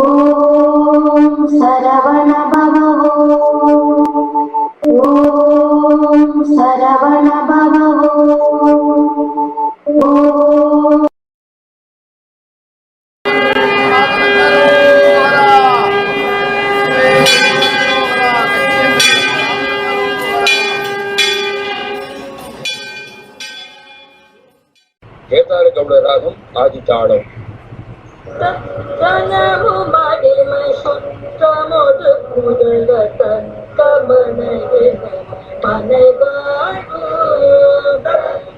ஓம் சரவண ಹೇಳ್ತಾರೆ ಗೌಡ ರಾಗಂ ಆದಿತಾಳಂ ಕನವು ಮಾಡಿ ಮೈಸುತ್ತ ಮೊದು ಕುದಗತ ಕಮನಗೆ ಮನೆಗಾಡು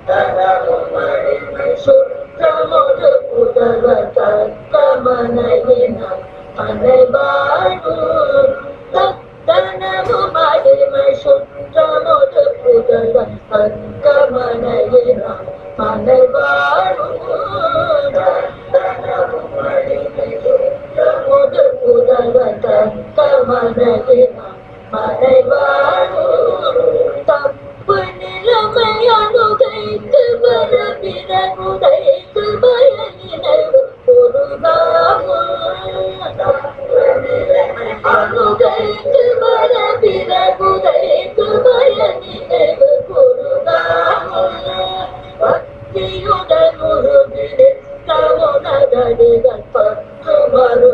ಕನವು ಮಾಡಿ ಮೈಸುತ್ತ ಮೊದು ಕುದಗತ ಕಮನಗೆ ಮನೆಗಾಡು கமனதின மறைவாழு தப்பு நிலைமையனுகைத்து வர பிறகுதைத்து பய நினைவு பொருளாமு வர பிறகுதைத்து பய நினைவு பக்தியுடன் உருவிடு கவுனதடிகள் பற்று மருமினை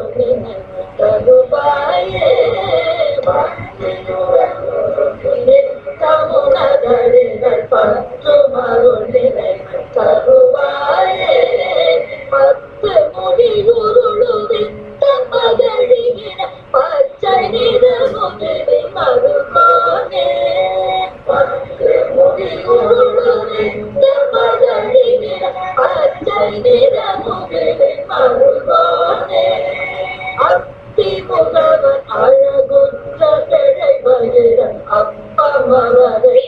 கவுனதடிகள் பற்று மருமினை தருவாயே பத்து முடி உருளுவித்த மகளின பச்சை நிற முகிலை பத்து முடி உருளுவித்த மகளின பச்சை அத்தி முகவன் அழகுற்ற மகிழன்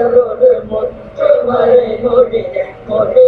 நிறைவனோடு முற்று மறை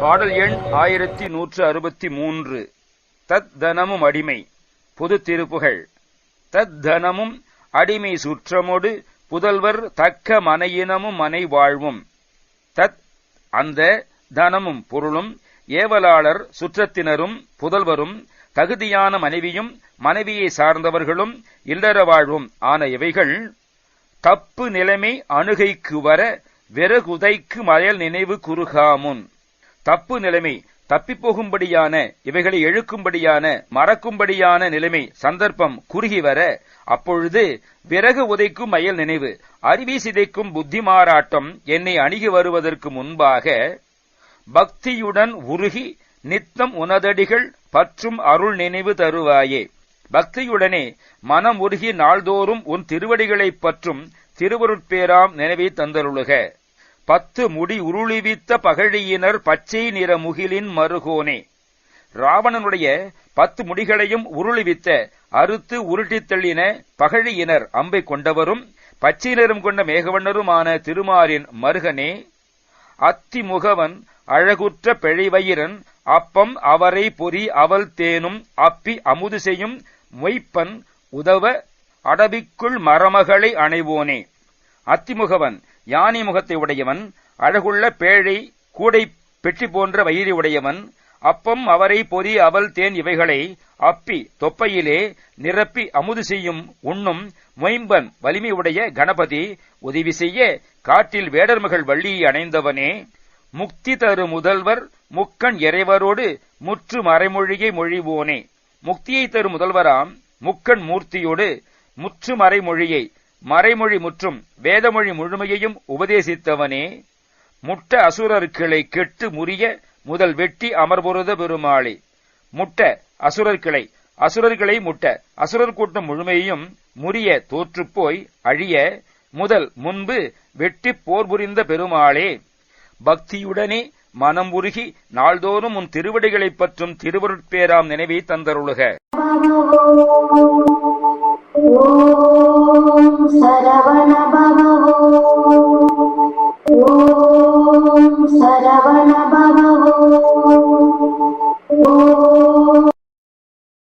பாடல் எண் ஆயிரத்தி நூற்று அறுபத்தி மூன்று. தத்தனமும் அடிமை பொது திருப்புகழ் தத்தனமும் அடிமை சுற்றமொடு புதல்வர் தக்க மனையினமும் மனை வாழ்வும். தத் அந்த தனமும் பொருளும் ஏவலாளர் சுற்றத்தினரும் புதல்வரும் தகுதியான மனைவியும் மனைவியை சார்ந்தவர்களும் இல்லற வாழ்வும் ஆன இவைகள் தப்பு நிலைமை அணுகைக்கு வர விறகுதைக்கு மயல் நினைவு குறுகாமுன். தப்பு நிலைமை தப்பிப்போகும்படியான இவைகளை எழுக்கும்படியான மறக்கும்படியான நிலைமை சந்தர்ப்பம் குறுகி வர அப்பொழுது விறகு உதைக்கும் மயல் நினைவு அறிவி சிதைக்கும் புத்தி மாறாட்டம் என்னை அணுகி வருவதற்கு முன்பாக பக்தியுடன் உருகி நித்தம் உனதடிகள் பற்றும் அருள் நினைவு தருவாயே. பக்தியுடனே மனம் உருகி நாள்தோறும் உன் திருவடிகளைப் பற்றும் திருவருட்பேராம் நினைவை தந்தருளுக. பத்து முடி உருளிவித்த பகழியினர் பச்சை நிற முகிலின் மருகோனே. ராவணனுடைய பத்து முடிகளையும் உருளிவித்த அறுத்து உருட்டித் தள்ளின பகழியினர் அம்பை கொண்டவரும் பச்சை நிறம் கொண்ட மேகவண்ணருமான திருமாலின் மருகனே. அத்திமுகவன் அழகுற்ற பிழைவயிரன் அப்பம் அவரை பொறி அவல் தேனும் அப்பி அமுது செய்யும் மொய்ப்பன் உதவ அடவிக்குள் மரமகளை அணைவோனே. அத்திமுகவன் யானை முகத்தை உடையவன் அழகுள்ள பேழை கூடை பெட்டி போன்ற வயிறு உடையவன் அப்பம் அவரை பொறி அவல் தேன் இவைகளை அப்பி தொப்பையிலே நிரப்பி அமுது செய்யும் உண்ணும் மொயம்பன் வலிமையுடைய கணபதி உதவி செய்ய காட்டில் வேடர்மகள் வள்ளியை அணைந்தவனே. முக்தி தரு முதல்வர் முக்கண் இறைவரோடு முற்று மறைமொழியை மொழிவோனே. முக்தியை தரும் முதல்வராம் முக்கண் மூர்த்தியோடு முற்று மறைமொழியை மறைமொழி முற்றும் வேதமொழி முழுமையையும் உபதேசித்தவனே. முட்ட அசுரர்களை கெட்டு முறிய முதல் வெட்டி அமர்பொருத பெருமாளே. முட்ட அசுரர்களை அசுரர்களை முட்ட அசுரர் கூட்டம் முழுமையையும் முறிய தோற்றுப்போய் அழிய முதல் முன்பு வெட்டி போர் புரிந்த பெருமாளே. பக்தியுடனே மனம் உருகி நாள்தோறும் உன் திருவடிகளைப் பற்றும் திருவருட்பேராம் நினைவை தந்தருளுக. ॐ